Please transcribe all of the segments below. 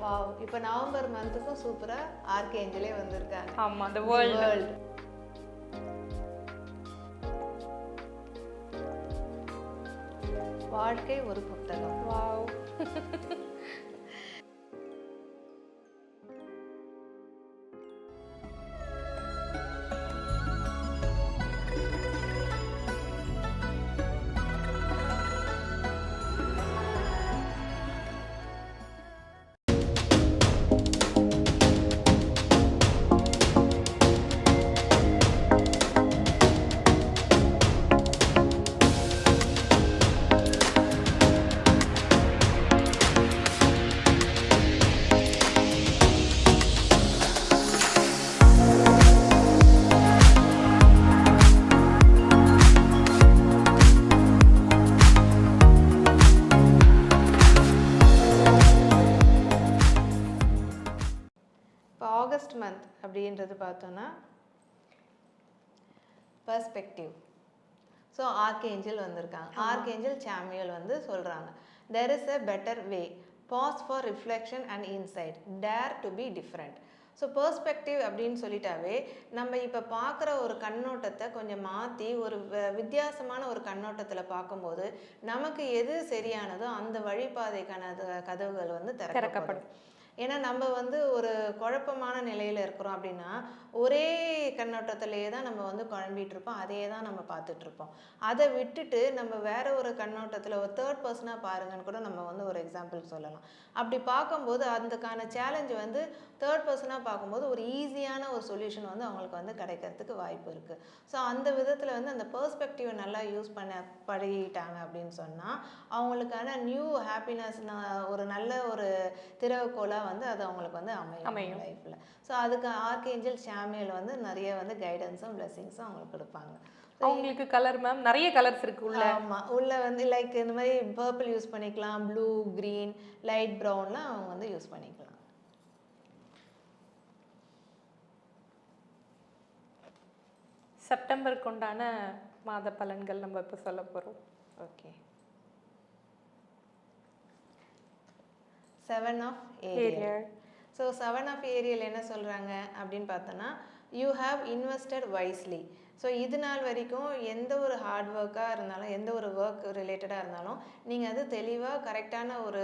Wow இப்போ November மந்த்துக்கும் சூப்பராக ஆர்கேஞ்சலே வந்திருக்காங்க ஆமா அந்த வேர்ல்டு வேர்ல்டு வாழ்க்கை ஒரு புத்தகம். வாவ் மந்த் அப்படின்றது பார்த்தோன்னா பர்ஸ்பெக்டிவ் ஸோ ஆர்கேஞ்சல் வந்திருக்காங்க. ஆர்கேஞ்சல் சாமியல் வந்து சொல்கிறாங்க there is a better way pause for reflection and insight dare to be different so perspective அப்படின்னு சொல்லிட்டாவே நம்ம இப்போ பார்க்குற ஒரு கண்ணோட்டத்தை கொஞ்சம் மாற்றி ஒரு வித்தியாசமான ஒரு கண்ணோட்டத்தில் பார்க்கும்போது நமக்கு எது சரியானதோ அந்த வழிபாதைக்கான கதவுகள் வந்து திறக்கப்படும். ஏன்னா நம்ம வந்து ஒரு குழப்பமான நிலையில் இருக்கிறோம் அப்படின்னா ஒரே கண்ணோட்டத்திலேயே தான் நம்ம வந்து குழம்பிட்டு இருப்போம். அதே தான் நம்ம பார்த்துட்ருப்போம் அதை விட்டுட்டு நம்ம வேற ஒரு கண்ணோட்டத்தில் ஒரு தேர்ட் பர்சனாக பாருங்கன்னு கூட நம்ம வந்து ஒரு எக்ஸாம்பிள் சொல்லலாம். அப்படி பார்க்கும்போது அதுக்கான சேலஞ்சு வந்து தேர்ட் பர்சனாக பார்க்கும்போது ஒரு ஈஸியான ஒரு சொல்யூஷன் வந்து அவங்களுக்கு வந்து கிடைக்கிறதுக்கு வாய்ப்பு இருக்குது ஸோ அந்த விதத்தில் வந்து அந்த பெர்ஸ்பெக்டிவை நல்லா யூஸ் பண்ண பழகிட்டாங்க அப்படின்னு சொன்னால் அவங்களுக்கான நியூ ஹாப்பினஸ் ஒரு நல்ல ஒரு திறவுகோலாக வந்து அது அவங்களுக்கு வந்து அமையும் அமையும். லைஃப்பில் ஸோ அதுக்கு ஆர்கேஞ்சல் சாமியல் வந்து நிறைய வந்து கைடன்ஸும் பிளெஸிங்ஸும் அவங்களுக்கு கொடுப்பாங்க. அவங்களுக்கு கலர் மேம் நிறைய கலர்ஸ் இருக்கு உள்ள. ஆமா. உள்ள வந்து லைக் இந்த மாதிரி பர்பிள் யூஸ் பண்ணிக்கலாம் ப்ளூ green லைட் ப்ரௌன்லாம் அவங்க வந்து யூஸ் பண்ணிக்கலாம். செப்டம்பருக்கு உண்டான மாத பலன்கள் நம்ம இப்போ சொல்ல போறோம். Okay seven of Ariel so seven of Ariel என்ன சொல்கிறாங்க அப்படின்னு பார்த்தோன்னா you have invested wisely so இது நாள் வரைக்கும் எந்த ஒரு ஹார்ட் ஒர்க்காக இருந்தாலும் எந்த ஒரு ஒர்க் ரிலேட்டடாக இருந்தாலும் நீங்கள் அது தெளிவாக கரெக்டான ஒரு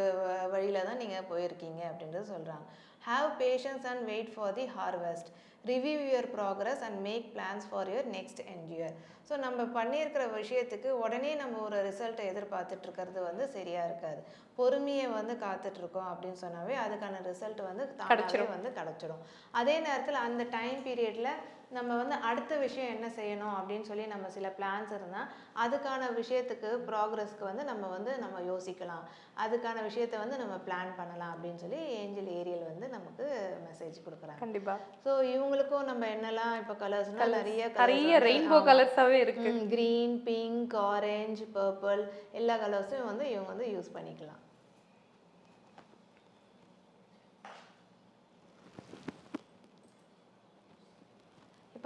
வழியில் தான் நீங்கள் போயிருக்கீங்க அப்படின்றது சொல்கிறாங்க have patience and wait for the harvest review your progress and make plans for your next என்ஜியர் so நம்ம பண்ணியிருக்கிற விஷயத்துக்கு உடனே நம்ம ஒரு ரிசல்ட்டை எதிர்பார்த்துட்டு இருக்கிறது வந்து சரியாக இருக்காது. பொறுமையை வந்து காத்துட்டு இருக்கோம் அப்படின்னு சொன்னாவே அதுக்கான ரிசல்ட் வந்து தானாகவே வந்து கிடச்சிடும் அதே நேரத்தில் அந்த டைம் பீரியடில் நம்ம வந்து அடுத்த விஷயம் என்ன செய்யணும் அப்படின்னு சொல்லி நம்ம சில பிளான்ஸ் இருந்தால் அதுக்கான விஷயத்துக்கு ப்ராக்ரஸ்க்கு வந்து நம்ம வந்து நம்ம யோசிக்கலாம். அதுக்கான விஷயத்தை வந்து நம்ம பிளான் பண்ணலாம் அப்படின்னு சொல்லி ஏஞ்சல் ஏரியல் வந்து நமக்கு மெசேஜ் கொடுக்குறாங்க. கண்டிப்பா. ஸோ இவங்களுக்கும் நம்ம என்னெல்லாம் இப்போ கலர்ஸ்னால் நிறைய நிறைய ரெயின்போ கலர்ஸாவே இருக்கு. க்ரீன் பிங்க் ஆரஞ்சு பர்பிள் எல்லா கலர்ஸும் வந்து இவங்க வந்து யூஸ் பண்ணிக்கலாம்.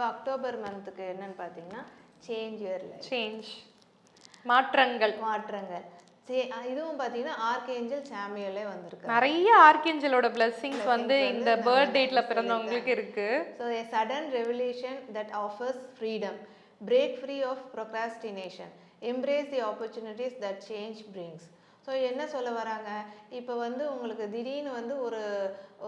இப்போ அக்டோபர் மந்த்துக்கு என்னன்னு பார்த்தீங்கன்னா சேஞ்ச் யுவர் சேஞ்ச் மாற்றங்கள். மாற்றங்கள். இதுவும் பார்த்தீங்கன்னா ஆர்கேஞ்சல் சாமியலே வந்திருக்கு நிறைய ஆர்கேஞ்சலோட பிளெஸிங்ஸ் வந்து இந்த பர்த் டேட்ல பிறந்தவங்களுக்கு இருக்கு. So a sudden revelation that offers freedom. Break free of procrastination. Embrace the opportunities that change brings. So என்ன சொல்ல வராங்க? இப்போ வந்து உங்களுக்கு திடீர்னு வந்து ஒரு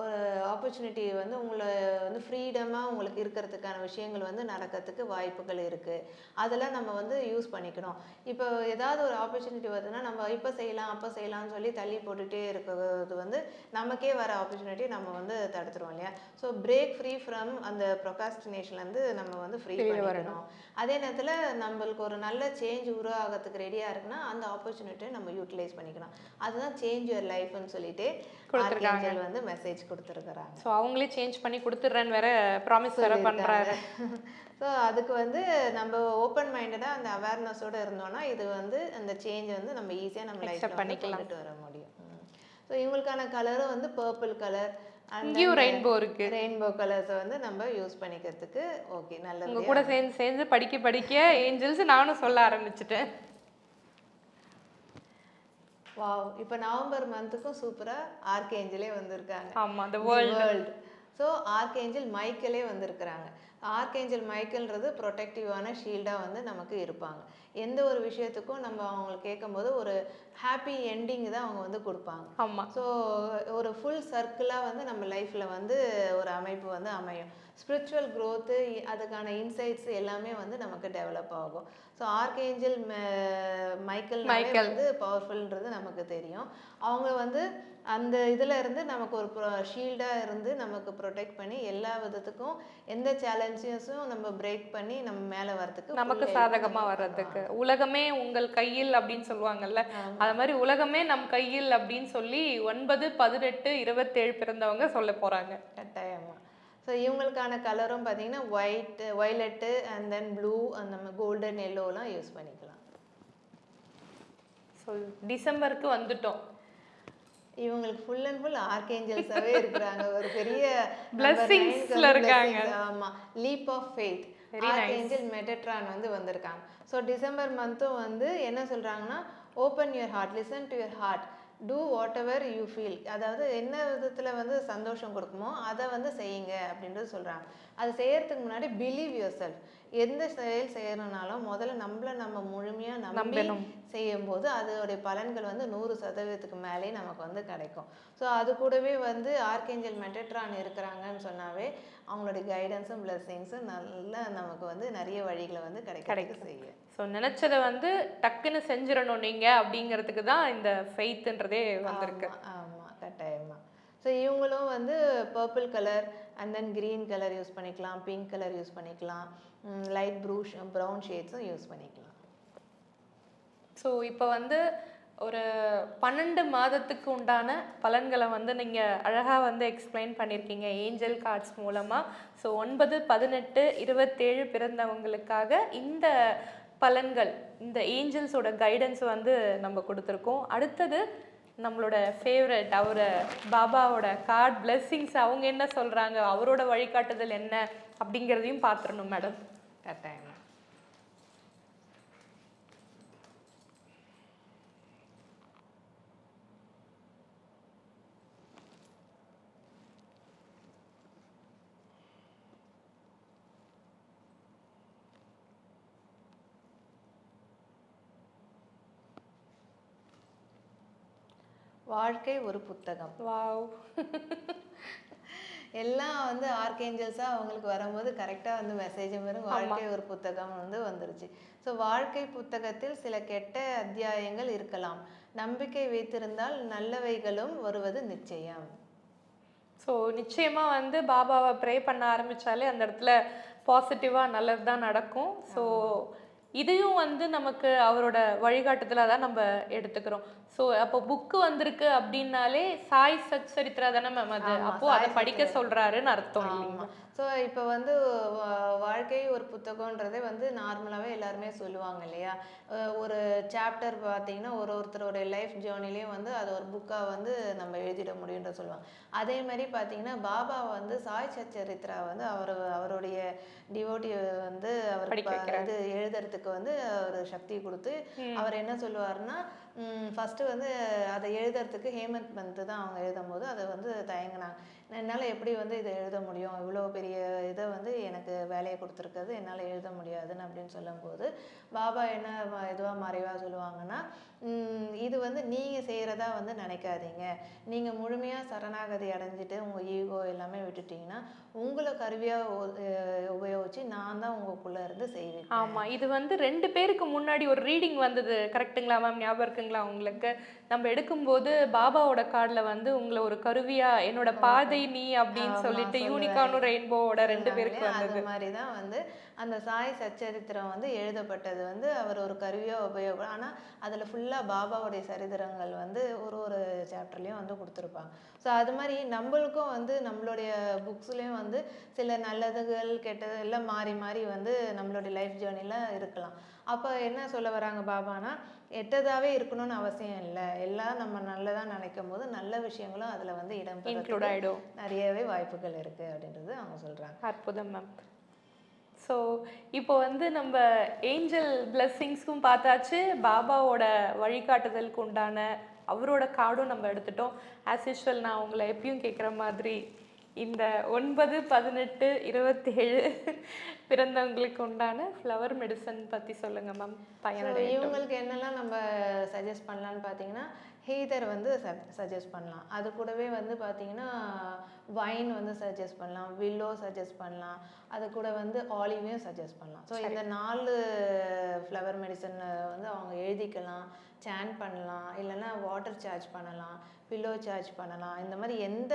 ஒரு ஆப்பர்ச்சுனிட்டி வந்து உங்களை வந்து ஃப்ரீடமாக உங்களுக்கு இருக்கிறதுக்கான விஷயங்கள் வந்து நடக்கிறதுக்கு வாய்ப்புகள் இருக்குது அதெல்லாம் நம்ம வந்து யூஸ் பண்ணிக்கணும். இப்போ ஏதாவது ஒரு ஆப்பர்ச்சுனிட்டி வருதுன்னா நம்ம இப்போ செய்யலாம் அப்போ செய்யலாம்னு சொல்லி தள்ளி போட்டுகிட்டே இருக்கிறது வந்து நமக்கே வர ஆப்பர்ச்சுனிட்டி நம்ம வந்து தடுத்துருவோம் இல்லையா? ஸோ பிரேக் ஃப்ரீ ஃப்ரம் அந்த ப்ரொகாஸ்டினேஷன்லேருந்து நம்ம வந்து ஃப்ரீ பண்ணிக்கணும். அதே நேரத்தில் நம்மளுக்கு ஒரு நல்ல சேஞ்ச் உருவாகிறதுக்கு ரெடியாக இருக்குன்னா அந்த ஆப்பர்ச்சுனிட்டியை நம்ம யூட்டிலைஸ் பண்ணிக்கணும். அதுதான் சேஞ்ச் யுவர் லைஃப்னு சொல்லிட்டு வந்து மெசேஜ் கொடுத்துருக்குறாங்க. ஸோ அவங்களே சேஞ்ச் பண்ணி கொடுத்துட்றேன்னு வேற ப்ராமிஸ் வேற பண்றாரு. ஸோ அதுக்கு வந்து நம்ம ஓப்பன் மைண்டடாக அந்த அவேர்னஸோட இருந்தோம்னா இது வந்து அந்த சேஞ்ச் வந்து நம்ம ஈஸியாக நம்ம லைஃப்பில் பண்ணிக்கலாம். வர முடியும். ஸோ இவங்களுக்கான கலரும் வந்து பர்பிள் கலர் இங்கேயும் ரெயின்போ இருக்கு. ரெயின்போ கலர்ஸை வந்து நம்ம யூஸ் பண்ணிக்கிறதுக்கு ஓகே உங்க நல்லது கூட சேர்ந்து சேர்ந்து படிக்க படிக்க ஏஞ்சல்ஸ் நானும் சொல்ல ஆரம்பிச்சிட்டேன். வாவ் இப்போ நவம்பர் மந்த்துக்கும் சூப்பராக ஆர்கேஞ்சலே வந்திருக்காங்க. ஆமா the world. World so archangel மைக்கேலே வந்திருக்கிறாங்க. ஆர்கேஞ்சல் மைக்கேல்ன்றது ப்ரொடெக்டிவான ஷீல்டாக வந்து நமக்கு இருப்பாங்க. எந்த ஒரு விஷயத்துக்கும் நம்ம அவங்களுக்கு கேட்கும்போது ஒரு ஹாப்பி எண்டிங் தான் அவங்க வந்து கொடுப்பாங்க. ஆமா. ஸோ ஒரு ஃபுல் சர்க்கிளாக வந்து நம்ம லைஃப்பில் வந்து ஒரு அமைப்பு வந்து அமையும். ஸ்பிரிச்சுவல் க்ரோத்து அதுக்கான இன்சைட்ஸ் எல்லாமே வந்து நமக்கு டெவலப் ஆகும். So archangel Michael Michael. வந்து பவர்ஃபுல்ன்றது நமக்கு தெரியும். அவங்க வந்து அந்த இதில் இருந்து நமக்கு ஒரு ஷீல்டாக இருந்து நமக்கு ப்ரொடெக்ட் பண்ணி எல்லா விதத்துக்கும் எந்த சேலஞ்சஸும் நம்ம பிரேக் பண்ணி நம்ம மேலே வரதுக்கு நமக்கு full help சாதகமா நமக்கு வர்றதுக்கு. உலகமே உங்கள் கையில் அப்படின்னு சொல்லுவாங்கல்ல? அது மாதிரி உலகமே நம் கையில் அப்படின்னு சொல்லி ஒன்பது பதினெட்டு இருபத்தேழு பிறந்தவங்க சொல்ல போறாங்க. கட்டாயமா. ஸோ இவங்களுக்கான கலரும் பார்த்தீங்கன்னா white violet and then blue அந்த கோல்டன் எல்லோலாம் யூஸ் பண்ணிக்கலாம். ஸோ டிசம்பருக்கு வந்துட்டோம். இவங்களுக்கு ஃபுல் அண்ட் ஃபுல் ஆர்கேஞ்சல்ஸாவே இருக்கிறாங்க. ஒரு பெரிய Blessings. ல இருக்காங்க. ஆமா. Leap of faith. Archangel Metatron வந்து வந்திருக்காங்க. ஸோ டிசம்பர் மந்த்தும் வந்து என்ன சொல்றாங்கன்னா open your heart listen to your heart do whatever you feel அதாவது என்ன விதத்தில் வந்து சந்தோஷம் கொடுக்குமோ அதை வந்து செய்யுங்க அப்படின்றது சொல்கிறாங்க அது செய்யறதுக்கு முன்னாடி பிலீவ் யுவர் செல்ஃப் எந்த செயல் செய்யணும்னாலும் முதல்ல நம்மள நம்ம முழுமையாக நம்பி. செய்யும்போது அதோடைய பலன்கள் வந்து நூறு சதவீதத்துக்கு மேலே நமக்கு வந்து கிடைக்கும். ஸோ அது கூடவே வந்து ஆர்கேஞ்சல் மெட்டட்ரான் இருக்கிறாங்கன்னு சொன்னாவே அவங்களுடைய கைடன்ஸும் பிளெஸ்ஸிங்ஸும் நல்லா நமக்கு வந்து நிறைய வழிகளை வந்து கிடைக்க செய்யும். ஸோ நினைச்சதை வந்து டக்குன்னு செஞ்சிடணும் நீங்க அப்படிங்கிறதுக்கு தான் இந்த ஃபெய்த்ன்றதே வந்திருக்கு. ஆமா, ஆமா கட்டாயமா. ஸோ இவங்களும் வந்து purple colour and then green colour use பண்ணிக்கலாம் பிங்க் கலர் யூஸ் பண்ணிக்கலாம். லைட் ப்ரூஷ் ப்ரௌன் ஷேட்ஸும் யூஸ் பண்ணிக்கலாம். ஸோ இப்போ வந்து ஒரு பன்னெண்டு மாதத்துக்கு உண்டான பலன்களை வந்து நீங்கள் அழகாக வந்து எக்ஸ்பிளைன் பண்ணியிருக்கீங்க ஏஞ்சல் கார்ட்ஸ் மூலமாக ஸோ ஒன்பது பதினெட்டு இருபத்தேழு பிறந்தவங்களுக்காக இந்த பலன்கள் இந்த ஏஞ்சல்ஸோட கைடன்ஸ் வந்து நம்ம கொடுத்துருக்கோம். அடுத்தது நம்மளோட ஃபேவரட் அவரை பாபாவோட கார்ட் பிளெஸ்ஸிங்ஸ் அவங்க என்ன சொல்கிறாங்க அவரோட வழிகாட்டுதல் என்ன? அப்படிங்கிறதையும் பார்த்துடணும் மேடம் கரெக்டாக வாழ்க்கை ஒரு புத்தகம். வாவ். எல்லாம் வந்து ஆர்கேஞ்சல்ஸாக அவங்களுக்கு வரும்போது கரெக்டாக வந்து மெசேஜும் வரும். வாழ்க்கை ஒரு புத்தகம் வந்து வந்துருச்சு. ஸோ வாழ்க்கை புத்தகத்தில் சில கெட்ட அத்தியாயங்கள் இருக்கலாம். நம்பிக்கை வைத்திருந்தால் நல்லவைகளும் வருவது நிச்சயம். ஸோ நிச்சயமா வந்து பாபாவை ப்ரே பண்ண ஆரம்பிச்சாலே அந்த இடத்துல பாசிட்டிவா நல்லது தான் நடக்கும். ஸோ இதையும் வந்து நமக்கு அவரோட வழிகாட்டுதலாக தான் நம்ம எடுத்துக்கிறோம். ஸோ அப்போ புக்கு வந்திருக்கு அப்படின்னாலே சாய் சத் சரித்திரா தானே மேம் அது? அப்போ அதை படிக்க சொல்றாருன்னு அர்த்தம் ஸோ இப்போ வந்து வாழ்க்கை ஒரு புத்தகன்றதே வந்து நார்மலாகவே எல்லாருமே சொல்லுவாங்க இல்லையா? ஒரு சாப்டர் பார்த்தீங்கன்னா ஒரு ஒருத்தரோட லைஃப் ஜேர்னிலையும் வந்து அது ஒரு புக்காக வந்து நம்ம எழுதிட முடியுன்ற சொல்லுவாங்க. அதே மாதிரி பார்த்தீங்கன்னா பாபா வந்து சாய் சச்சரித்ரா வந்து அவர் அவருடைய டிவோட்டி வந்து அவர். இது எழுதுறதுக்கு வந்து ஒரு சக்தி கொடுத்து அவர் என்ன சொல்லுவாருன்னா ஃபஸ்ட்டு வந்து அதை எழுதுறதுக்கு ஹேமந்த் பந்த் தான் அவங்க எழுதும்போது அதை வந்து தயங்கினாங்க. என்னால் எப்படி வந்து இதை எழுத முடியும்? இவ்வளோ பெரிய இதை வந்து எனக்கு வேலையை கொடுத்துருக்குது என்னால் எழுத முடியாதுன்னு அப்படின்னு சொல்லும்போது பாபா என்ன இதுவாக மறைவாக சொல்லுவாங்கன்னா "உம், இது வந்து நீங்கள் செய்கிறதா வந்து நினைக்காதீங்க. நீங்கள் முழுமையாக சரணாகதி அடைஞ்சிட்டு உங்கள் ஈகோ எல்லாமே விட்டுட்டீங்கன்னா உங்களை கருவியாக உபயோகித்து நான் தான் உங்களுக்குள்ளே இருந்து செய்வேன். ஆமா இது வந்து ரெண்டு பேருக்கு முன்னாடி ஒரு ரீடிங் வந்தது. கரெக்ட்டுங்களா மேம்? ஞாபகம் இருக்குங்களா உங்களுக்கு? நம்ம எடுக்கும்போது பாபாவோட கார்டுல வந்து உங்களை ஒரு கருவியா என்னோட பாதை நீ அப்படின்னு சொல்லிட்டு. யூனிகானும் ரெயின்போவோட ரெண்டு பேருக்கு வந்தது. அது மாதிரி தான் வந்து அந்த சாய் சச்சரித்திரம் வந்து எழுதப்பட்டது. வந்து அவர் ஒரு கருவியாக உபயோகம் ஆனால் அதில் ஃபுல்லாக பாபாவுடைய சரித்திரங்கள் வந்து ஒரு ஒரு சாப்டர்லேயும் வந்து கொடுத்துருப்பாங்க. ஸோ அது மாதிரி நம்மளுக்கும் வந்து நம்மளுடைய புக்ஸ்லேயும் வந்து சில நல்லதுகள் கெட்டது எல்லாம் மாறி மாறி வந்து நம்மளுடைய லைஃப் ஜேர்னியில் இருக்கலாம். அப்போ என்ன சொல்ல வராங்க பாபானா எட்டதாவே இருக்கணும்னு அவசியம் இல்லை. எல்லாம் நம்ம நல்லதா நினைக்கும் போது நல்ல விஷயங்களும் அதில் வந்து இடம் இன்க்ளூட் ஆயிடும். நிறையவே வாய்ப்புகள் இருக்கு அப்படின்றது அவங்க சொல்றாங்க. அற்புதம் மேம் ஸோ இப்போ வந்து நம்ம ஏஞ்சல் பிளெஸ்ஸிங்ஸ்க்கும் பார்த்தாச்சு. பாபாவோட வழிகாட்டுதலுக்கு உண்டான அவரோட கார்டும் நம்ம எடுத்துட்டோம். ஆஸ் யூஷுவல் நான் உங்களை எப்பயும் கேட்குற மாதிரி இந்த ஒன்பது பதினெட்டு இருபத்தேழு பிறந்தவங்களுக்கு உண்டான ஃப்ளவர் மெடிசன் பற்றி சொல்லுங்க மேம் So, பயனுடைய இவங்களுக்கு என்னெல்லாம் நம்ம சஜஸ்ட் பண்ணலான்னு பார்த்தீங்கன்னா ஹீதர் வந்து சஜஸ்ட் பண்ணலாம். அது கூடவே வந்து பார்த்தீங்கன்னா வைன் வந்து சஜஸ்ட் பண்ணலாம். வில்லோ சஜஸ்ட் பண்ணலாம். அது கூட வந்து ஆலிவையும் சஜஸ்ட் பண்ணலாம். ஸோ இந்த நாலு ஃப்ளவர் மெடிசன் வந்து அவங்க எழுதிக்கலாம். சேன் பண்ணலாம் இல்லைன்னா வாட்டர் சார்ஜ் பண்ணலாம் பில்லோ சார்ஜ் பண்ணலாம். இந்த மாதிரி எந்த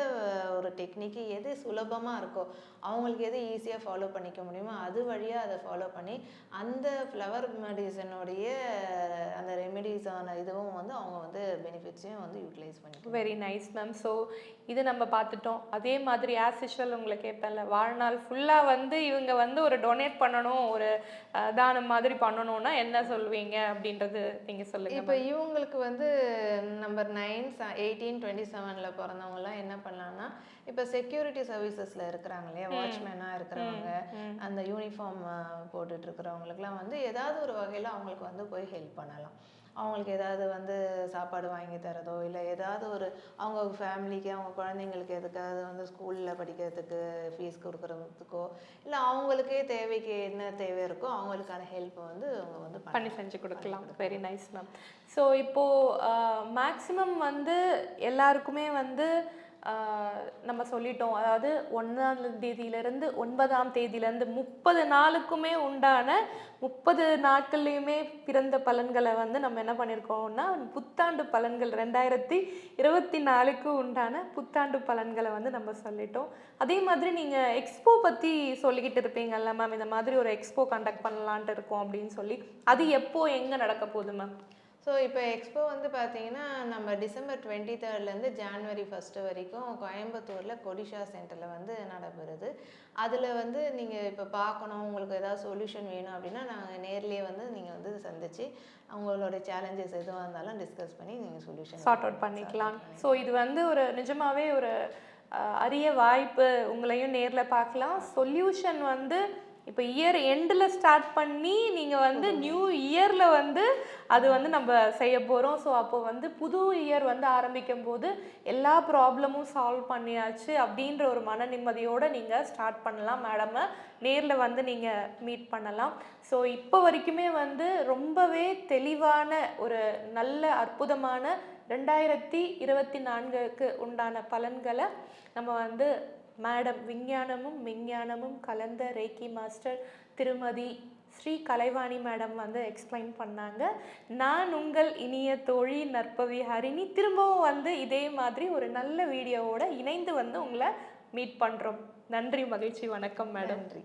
ஒரு டெக்னிக்கு எது சுலபமாக இருக்கோ அவங்களுக்கு எது ஈஸியாக ஃபாலோ பண்ணிக்க முடியுமோ அது வழியாக அதை ஃபாலோ பண்ணி அந்த ஃப்ளவர் மெடிசனுடைய அந்த ரெமெடிஸான இதுவும் வந்து அவங்க வந்து பெனிஃபிட்ஸையும் வந்து யூட்டிலைஸ் பண்ணிக்கலாம். வெரி நைஸ் மேம் ஸோ இது நம்ம பார்த்துட்டோம். அதே மாதிரி ஆஸ் யூஷுவல் உங்களை கேட்பேன்ல வாழ்நாள் ஃபுல்லாக வந்து இவங்க வந்து ஒரு டொனேட் பண்ணணும் ஒரு தானம் மாதிரி பண்ணணும்னா என்ன சொல்வீங்க அப்படின்றது நீங்கள் சொல்லுங்க இப்போ இவங்களுக்கு வந்து நம்பர் நைன் எயிட்டீன் டுவெண்ட்டி செவனில் பிறந்தவங்கலாம் என்ன பண்ணலாம்னா இப்போ செக்யூரிட்டி சர்வீசஸில் இருக்கிறாங்க இல்லையா வாட்ச்மேனாக இருக்கிறவங்க அந்த யூனிஃபார்ம் போட்டுட்டு இருக்கிறவங்களுக்குலாம் வந்து ஏதாவது ஒரு வகையில் அவங்களுக்கு வந்து போய் ஹெல்ப் பண்ணலாம். அவங்களுக்கு ஏதாவது வந்து சாப்பாடு வாங்கி தரதோ இல்லை ஏதாவது ஒரு அவங்க ஃபேமிலிக்கு அவங்க குழந்தைங்களுக்கு எதுக்காவது வந்து ஸ்கூலில் படிக்கிறதுக்கு ஃபீஸ் கொடுக்குறதுக்கோ இல்லை அவங்களுக்கே தேவைக்கு என்ன தேவை இருக்கோ அவங்களுக்கான ஹெல்ப் வந்து அவங்க வந்து பண்ணி. செஞ்சு கொடுக்கலாம். வெரி நைஸ் மேம் ஸோ இப்போது மேக்ஸிமம் வந்து எல்லாருக்குமே வந்து நம்ம சொல்லிட்டோம். அதாவது ஒன்றாம் தேதியிலேருந்து ஒன்பதாம் தேதியிலேருந்து முப்பது நாளுக்குமே உண்டான முப்பது நாட்கள்லையுமே பிறந்த பலன்களை வந்து நம்ம என்ன பண்ணியிருக்கோம்னா புத்தாண்டு பலன்கள் ரெண்டாயிரத்தி இருபத்தி நாலுக்கு உண்டான புத்தாண்டு பலன்களை வந்து நம்ம சொல்லிட்டோம். அதே மாதிரி நீங்கள் எக்ஸ்போ பற்றி சொல்லிக்கிட்டு இருப்பீங்கல்ல மேம் இந்த மாதிரி ஒரு எக்ஸ்போ கண்டக்ட் பண்ணலான்ட்டு இருக்கோம் அப்படின்னு சொல்லி. அது எப்போ எங்கே நடக்க போகுது மேம் ஸோ இப்போ எக்ஸ்போ வந்து பார்த்தீங்கன்னா நம்ம டிசம்பர் டுவெண்ட்டி தேர்ட்லேருந்து ஜான்வரி ஃபஸ்ட்டு வரைக்கும் கோயம்புத்தூரில் கொடிஷா சென்டரில் வந்து நடைபெறுது. அதில் வந்து நீங்கள் இப்போ பார்க்கணும் உங்களுக்கு ஏதாவது சொல்யூஷன் வேணும் அப்படின்னா நாங்கள் நேர்லேயே வந்து நீங்கள் வந்து சந்திச்சு அவங்களோட சேலஞ்சஸ் எதுவாக இருந்தாலும் டிஸ்கஸ் பண்ணி நீங்கள் சொல்யூஷன் சார்ட் அவுட் பண்ணிக்கலாம். ஸோ இது வந்து ஒரு நிஜமாவே ஒரு அரிய வாய்ப்பு உங்களையும் நேரில் பார்க்கலாம் சொல்யூஷன் வந்து இப்போ இயர் எண்டில் ஸ்டார்ட் பண்ணி நீங்கள் வந்து நியூ இயரில் வந்து அது வந்து நம்ம செய்ய போகிறோம் ஸோ அப்போ வந்து புது இயர் வந்து ஆரம்பிக்கும் போது எல்லா ப்ராப்ளமும் சால்வ் பண்ணியாச்சு அப்படின்ற ஒரு மன நிம்மதியோடு நீங்கள் ஸ்டார்ட் பண்ணலாம். மேடமை நேரில் வந்து நீங்கள் மீட் பண்ணலாம். ஸோ இப்போ வரைக்குமே வந்து ரொம்பவே தெளிவான ஒரு நல்ல அற்புதமான ரெண்டாயிரத்தி இருபத்தி நான்குக்கு உண்டான பலன்களை நம்ம வந்து மேடம் விஞ்ஞானமும் விஞ்ஞானமும் கலந்த ரேக்கி மாஸ்டர் திருமதி ஸ்ரீ கலைவாணி மேடம் வந்து எக்ஸ்பிளைன் பண்ணாங்க. நான் உங்கள் இனிய தோழி நற்பவி ஹரிணி திரும்பவும் வந்து இதே மாதிரி ஒரு நல்ல வீடியோவோட இணைந்து வந்து உங்களை மீட் பண்ணுறோம் நன்றி மகிழ்ச்சி வணக்கம் மேடம். நன்றி.